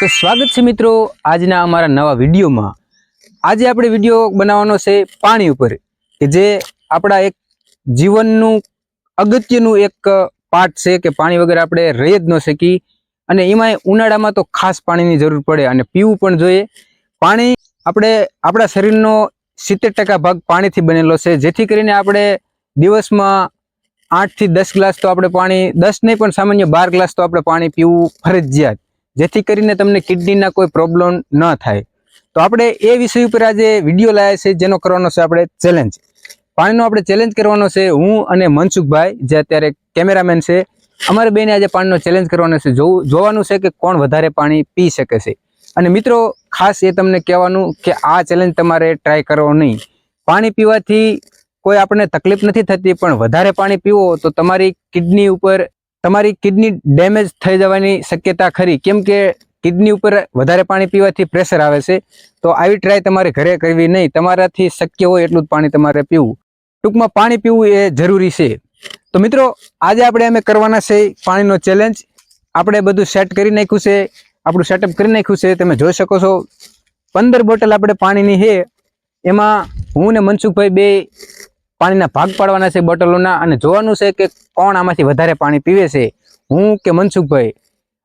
તો સ્વાગત છે મિત્રો આજના અમારા નવા વિડીયોમાં. આજે આપણે વીડિયો બનાવવાનો છે પાણી ઉપર, કે જે આપણા એક જીવનનું અગત્યનું એક પાર્ટ છે કે પાણી વગર આપણે રહી જ ન શકી અને એમાંય ઉનાળામાં તો ખાસ પાણીની જરૂર પડે અને પીવું પણ જોઈએ. પાણી આપણે, આપણા શરીરનો સિત્તેર ટકા ભાગ પાણીથી બનેલો છે. જેથી કરીને આપણે દિવસમાં આઠથી દસ ગ્લાસ તો આપણે પાણી, દસ નહીં પણ સામાન્ય બાર ગ્લાસ તો આપણે પાણી પીવું ફરજિયાત. જેથી કરીને તમને કિડનીના કોઈ પ્રોબ્લેમ ન થાય. તો આપણે એ વિષય ઉપર આજે વીડિયો લાવ્યા છે, જેનો કરવાનો છે આપણે ચેલેન્જ પાણીનો આપણે ચેલેન્જ કરવાનો છે, હું અને મનસુખભાઈ, જે અત્યારે કેમેરામેન છે, અમારે બેને આજે પાણીનો ચેલેન્જ કરવાનો છે. જોવું, જોવાનું છે કે કોણ વધારે પાણી પી શકે છે. અને મિત્રો, ખાસ એ તમને કહેવાનું કે આ ચેલેન્જ તમારે ટ્રાય કરવો નહીં. પાણી પીવાથી કોઈ આપણને તકલીફ નથી થતી, પણ વધારે પાણી પીવો તો તમારી કિડની ઉપર તમારી કિડની ડેમેજ થઈ જવાની શક્યતા ખરી. કેમ કે કિડની ઉપર વધારે પાણી પીવાથી પ્રેશર આવે છે, તો આવી ટ્રાય તમારે ઘરે કરવી નહીં. તમારાથી શક્ય હોય એટલું જ પાણી તમારે પીવું. ટૂંકમાં પાણી પીવું એ જરૂરી છે. તો મિત્રો, આજે આપણે અમે કરવાના છે પાણીનો ચેલેન્જ આપણે બધું સેટ કરી નાખ્યું છે. આપણું સેટઅપ કરી નાખ્યું છે. તમે જોઈ શકો છો. પંદર બોટલ આપણે પાણીની છે. એમાં હું ને મનસુખભાઈ બે પાણીના ભાગ પાડવાના છે બોટલોના અને જોવાનું છે કે કોણ આમાંથી વધારે પાણી પીવે છે હું કે મનસુખભાઈ?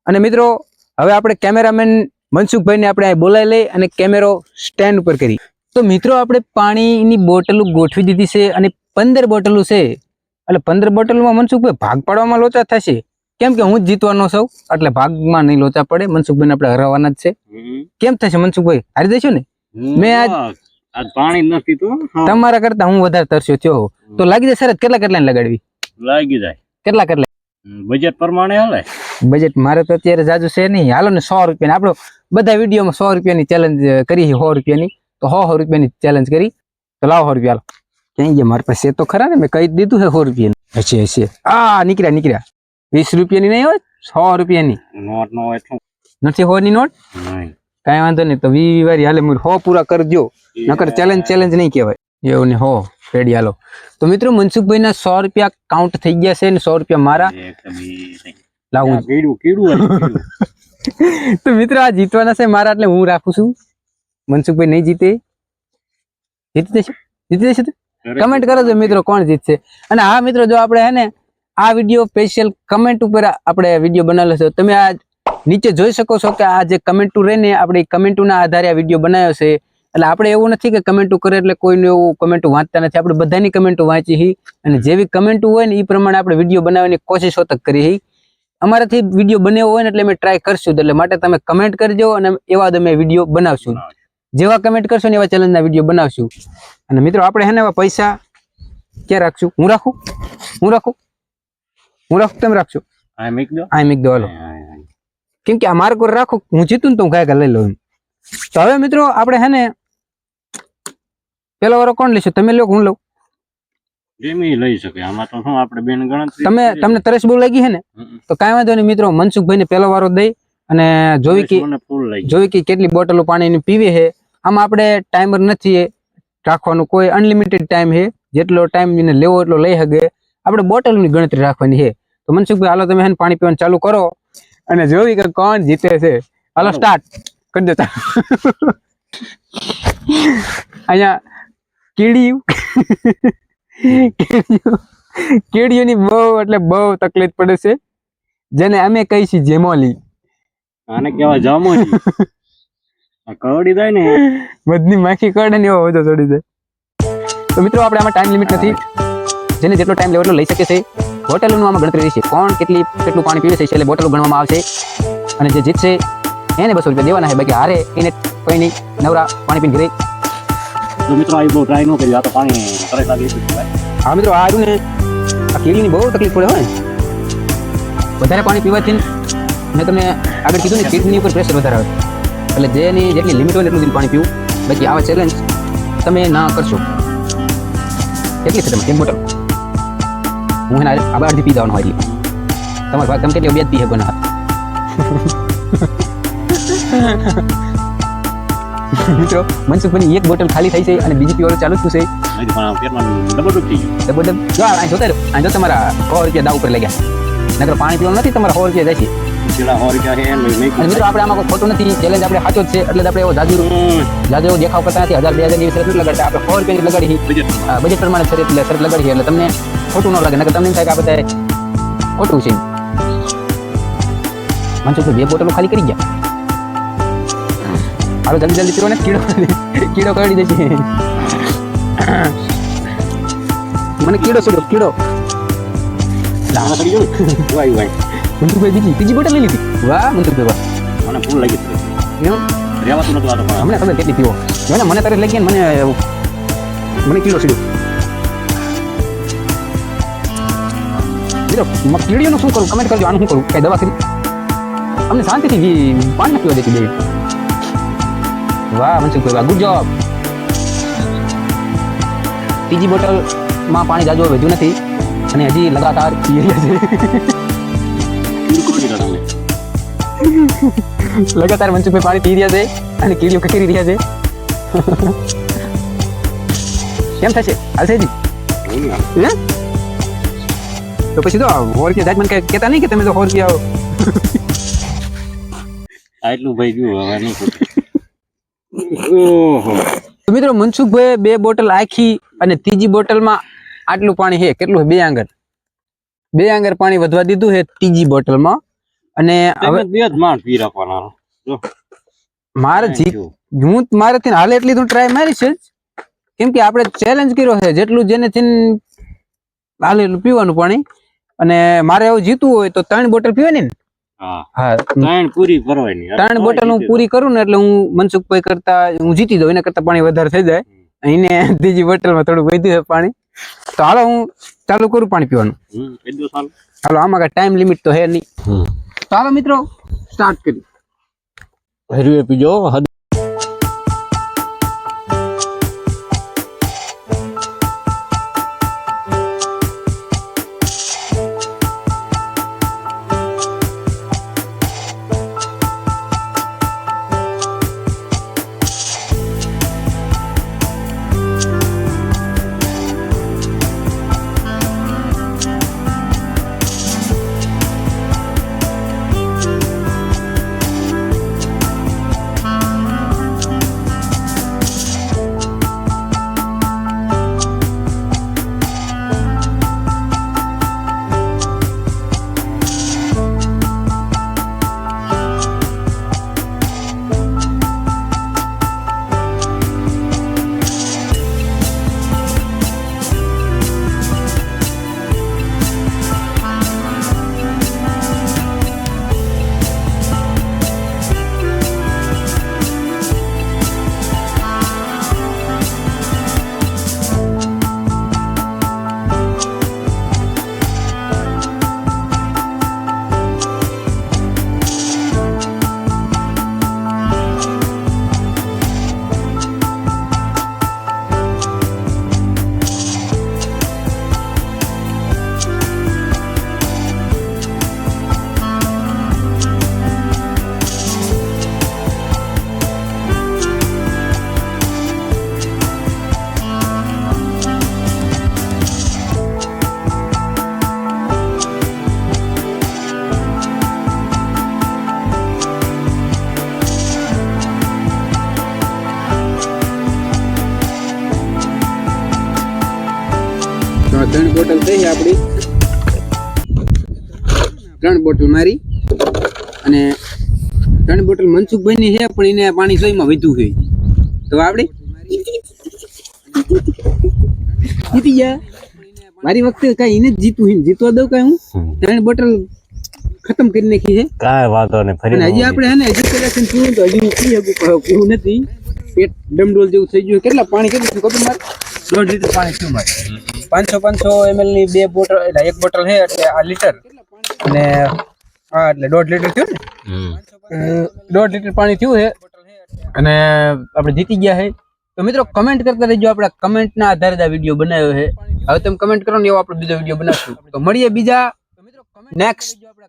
અને મિત્રો હવે આપણે કેમેરામેન મનસુખભાઈને આપણે અહીં બોલાવી લઈ અને કેમેરો સ્ટેન્ડ ઉપર કરી. તો મિત્રો આપણે પાણીની બોટલો ગોઠવી દીધી છે અને પંદર બોટલો છે. એટલે પંદર બોટલમાં મનસુખભાઈ ભાગ પાડવામાં લોચા થશે. કેમ કે હું જ જીતવાનો છું એટલે ભાગમાં નહીં લોચા પડે. મનસુખભાઈને આપણે હરાવવાના જ છે. કેમ થશે મનસુખભાઈ? હારી જઈશું ને? મેં આજ- આજ પાણી નથી તો હા, તમારા કરતા હું વધારે તરસ્યો થયો હોઉં. તો લાગી જાય શરત કેટલા કેટલા લગાડવી? લાગી જાય. કેટલા કેટલા? બજેટ પ્રમાણે હાલે. બજેટ મારે તો અત્યારે જાજુ છે નહીં. હાલો ને સો રૂપિયાની. આપણો બધા વિડીયોમાં સો રૂપિયાની ચેલેન્જ કરી છે સો રૂપિયાની. તો સો સો રૂપિયાની ચેલેન્જ કરી. તો લાવો સો રૂપિયા હાલો. ક્યાં ગયા? મારી પાસે છે તો ખરા ને મેં કહી જ દીધું છે સો રૂપિયાની. હશે હશે. આ નીકળ્યા નીકળ્યા. વીસ રૂપિયાની નહીં હોય? સો રૂપિયાની. નોટ નો એટલું નથી સો ની નોટ? નહીં. કાંઈ વાંધો નહીં તો વી વારી હાલે મૂળ સો પૂરા કરજો. નકર ચેલેન્જ ચેલેન્જ નહીં કહેવાય. એવું ને હો રેડી હાલો. તો મિત્રો મનસુખભાઈના સો રૂપિયા કાઉન્ટ થઈ ગયા છે ને સો રૂપિયા મારા. લાવું. તો મિત્રો આ જીતવાના છે મારા એટલે હું રાખું છું. મનસુખભાઈ નહીં જીતે. જીતી દેશે જીતી દેશે કમેન્ટ કરો છો મિત્રો કોણ જીતશે? અને હા મિત્રો જો આપણે હે ને આ વીડિયો સ્પેશિયલ કમેન્ટ ઉપર આપણે વીડિયો બનાવેલો છે તમે આ નીચે જોઈ શકો છો કે આ જે કમેન્ટો રહે ને આપણે કમેન્ટોના આધારે આ વીડિયો બનાવ્યો છે. એટલે આપણે એવું નથી કે કમેન્ટો કરે એટલે કોઈનું એવું કમેન્ટો વાંચતા નથી. આપણે બધાની કમેન્ટો વાંચી હી. અને જેવી કમેન્ટો હોય ને એ પ્રમાણે આપણે વીડિયો બનાવવાની કોશિશ હોતક કરી હી. અમારાથી વીડિયો બન્યો હોય ને એટલે અમે ટ્રાય કરશું. એટલે માટે તમે કમેન્ટ કરજો અને એવા તમે અમે વીડિયો બનાવશું. જેવા કમેન્ટ કરશો ને એવા ચેલેન્જના વીડિયો બનાવશું. અને મિત્રો આપણે હેને એવા પૈસા ક્યાં રાખશું? હું રાખું? હું રાખું? હું રાખું? તમે રાખશો? આ મીક દો. આ મીક દો. હાલો. કેમ કે આ માર્ક પર રાખો હું જીતું ને તો હું કાંઈક લઈ લઉં. તો હવે મિત્રો આપણે હે ને પેલો વારો કોણ લેશો? તમે લો હું લઉં? લઈ શકે. આમાં તો શું આપણે બેન ગણતરી તમે તમને તરસ બહુ લાગી હે ને. તો કાંઈ વાંધો નહીં મિત્રો મનસુખભાઈ ને પેલો વારો દઈ અને જોવી કે જોઈ કે કેટલી બોટલો પાણીની પીવી છે. આમાં આપણે ટાઈમર નથી રાખવાનું. કોઈ અનલિમિટેડ ટાઈમ છે. જેટલો ટાઈમ એને લેવો એટલો લઈ શકે. આપણે બોટલની ગણતરી રાખવાની છે. તો મનસુખભાઈ હાલો તમે હે પાણી પીવાનું ચાલુ કરો. અને જોવી કે કોણ જીતે છે? હાલો. સ્ટાર્ટ કરી દેતા અહીંયા કીડીયું. કીડીઓની બહુ એટલે બહુ તકલીફ પડે છે. જેને અમે કહી છીએ જેમોલી. આને કેવા જામો આ કરડી જાય ને. બધની માખી કરડે ને એવો વધુ છોડી જાય. તો મિત્રો આપણે આમાં ટાઈમ લિમિટ નથી. જેને જેટલો ટાઈમ લેવો એટલો લઈ શકે છે. બોટલનું આમાં ગણતરી રહેશે. કોણ કેટલી કેટલું પાણી પીવે છે એટલે બોટલો ગણવામાં આવશે. અને જે જીતશે એને બસો રૂપિયા દેવાના છે. બાકી હારે એને કોઈ નહીં. નવરા પાણી પીને ઘરે. મિત્રો આ બહુ ટ્રાય ન કરી આ તો પાણી લાગી હા મિત્રો આ ને આ કીડીની બહુ તકલીફ પડે હોય વધારે પાણી પીવાથી મેં તમને આગળ કીધું ને કિડની ઉપર પ્રેશર વધારે આવે. એટલે જેની જેટલી લિમિટ હોય એટલું જ પાણી પીવું. બાકી આવા ચેલેન્જ તમે ના કરશો. કેટલી છે તમે એક બોટલ હું એના આબા અડધી પી દેવાનો હોય એટલે. તમારે ભાગ તમે કેટલી બે જ પી શકો ના મિત્રો મનસુખભાઈની એક બોટલ ખાલી થઈ છે અને બીજી પીવાનું ચાલુ થયું છે? ડબલ ડૂબ જો આ જોતા આ જો તમારા સો રૂપિયા દાવ ઉપર લઈ ગયા. નકર પાણી પીવાનું નથી તમારા સો રૂપિયા મિત્રો આપણે આમાં કોઈ ખોટું નથી. ચેલેન્જ આપણે સાચો જ છે એટલે આપણે એવો જાજુ જાજુ એવો દેખાવ કરતા નથી. હજાર બે હજારની શરત લગાડતા. આપણે સો રૂપિયાની લગાડી budget માં. બજેટ પ્રમાણે શરત એટલે શરત લગાડી એટલે તમને ખોટું ન લાગે નકર તમને થાય કે આ બધા ખોટું છે. મનસુખ બે બોટલો ખાલી કરી ગયા. હાલો જલ્દી જલ્દી પીરો ને કીડો કીડો કરડી દેશે મને કીડો સુડો કીડો. આમાં કરી ગયું? Y Y. મનસુખભાઈ બીજી બીજી બોટલ લઈ લીધી. વાહ મનસુખભાઈ વાહ. મને ફૂલ લાગી હતું. એમ? નતું આ તો હમણાં તમે કેટલી પીવો? મને તારે લઈ ગયા મને મને કીડો સીડો કીડીઓનું શું કરું કમેન્ટ કરજો આનું શું કરું કઈ દવા કરી? અમને શાંતિથી પાણી પીવા દેતી દેવી વાહ મનસુખભાઈ વાહ. ગુડ જોબ ત્રીજી બોટલમાં પાણી જાજુ વધ્યું નથી. અને હજી લગાતાર પી રહ્યા છે. લગાતાર મનસુખભાઈ પાણી પી રહ્યા છે અને કીડીઓ કકરી રહ્યા છે. કેમ થશે? જી એવું નહીં. આવે. હે? તો પછી તો રૂપિયા જાત મને કઈ કહેતા નહીં કે તમે તો સો રૂપિયા આ એટલું ભાઈ ગયું હવે નહીં ઓહો. તો મિત્રો મનસુખભાઈ બે બોટલ આખી અને ત્રીજી બોટલમાં આટલું પાણી છે કેટલું બે આંગર. બે આંગર પાણી વધવા દીધું છે ત્રીજી બોટલમાં. અને હવે બે જ માણ પી રાખવાના જો. મારે જીત હું મારેથી હાલે એટલી હું ટ્રાય મારીશ જ. કેમ કે આપણે ચેલેન્જ કર્યો છે જેટલું જેનેથી હાલે એટલું પીવાનું પાણી અને મારે એવું જીતવું હોય તો ત્રણ બોટલ પીવાની ને? હા. હા ત્રણ પૂરી ભરવાની. ત્રણ બોટલ હું પૂરી કરું ને એટલે હું મનસુખભાઈ કરતા હું જીતી દઉં એના કરતા પાણી વધારે થઈ જાય. એને ત્રીજી બોટલમાં થોડું વધ્યું છે પાણી. તો હાલો હું ચાલુ કરું પાણી પીવાનું. હાલો આમાં કઈ ટાઈમ લિમિટ તો હે નહીં. તો હાલો મિત્રો સ્ટાર્ટ કરી હરવે પીજો આ ત્રણ બોટલ થઈ આપણી. ત્રણ બોટલ મારી. અને ત્રણ બોટલ મનસુખભાઈ ની છે પણ એને પાણી સોયમાં વધુ છે. તો આપડી જીતી ગયા. મારી વખતે કઈ એને જ જીતું છે જીતવા દઉં કઈ હું? ત્રણ બોટલ ખતમ કરી નાખી છે. કાંઈ વાંધો નહીં ફરી હજી આપણે હે ને હજી કદાચ પીવું તો હજી પી શકું પીવું નથી. પેટ ડમડોલ જેવું થઈ ગયું કેટલા પાણી કેટલું ખબર મારે? દોઢ લીટર પાણી થયું મારે? પાંચસો પાંચસો એમએલની બે બોટલ એટલે એક બોટલ છે એટલે આ લીટર અને હા એટલે દોઢ લીટર થયું ને? દોઢ લીટર પાણી થયું છે. અને આપણે જીતી ગયા છે. તો મિત્રો કમેન્ટ કરતા રહેજો આપણે કમેન્ટના આધારે આ વીડિયો બનાવ્યો છે. હવે તમે કમેન્ટ કરો ને એવો આપણે બીજો વીડિયો બનાવશું. તો મળીએ બીજા નેક્સ્ટ